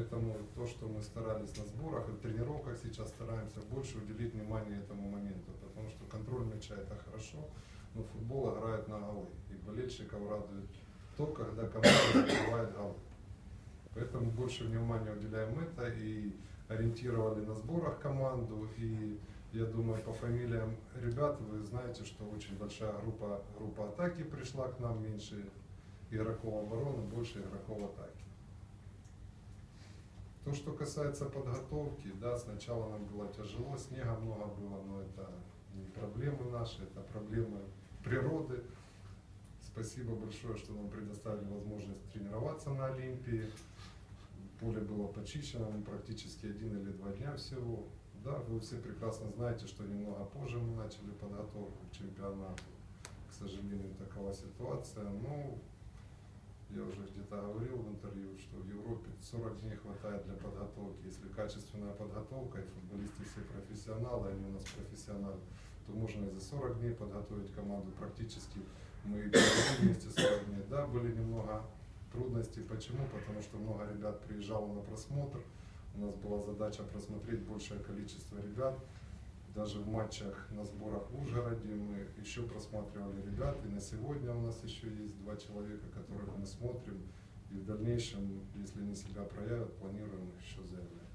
Поэтому то, что мы старались на сборах и тренировках сейчас стараемся больше уделить внимание этому моменту, потому что контроль мяча это хорошо, но футбол играет на голы. И болельщиков радует то, когда команда забивает голы. Поэтому больше внимания уделяем это и ориентировали на сборах команду. И я думаю, по фамилиям ребят вы знаете, что очень большая группа, группа атаки пришла к нам, меньше игроков обороны, больше игроков атаки. То, что касается подготовки, да, сначала нам было тяжело, снега много было, но это не проблемы наши, это проблемы природы. Спасибо большое, что нам предоставили возможность тренироваться на Олимпии. Поле было почищено, мы практически один или два дня всего. Да, вы все прекрасно знаете, что немного позже мы начали подготовку к чемпионату. К сожалению, такова ситуация. Но я уже где-то говорил в интервью, что в Европе 40 дней хватает для подготовки. Если качественная подготовка, и футболисты все профессионалы, они у нас профессионалы, то можно и за 40 дней подготовить команду. Практически мы вместе 40 дней. Да, были немного трудностей. Почему? Потому что много ребят приезжало на просмотр. У нас была задача просмотреть большее количество ребят. Даже в матчах на сборах в Ужгороде мы еще просматривали ребят. И на сегодня у нас еще есть два человека, которых мы смотрим. И в дальнейшем, если они себя проявят, планируем их еще заявлять.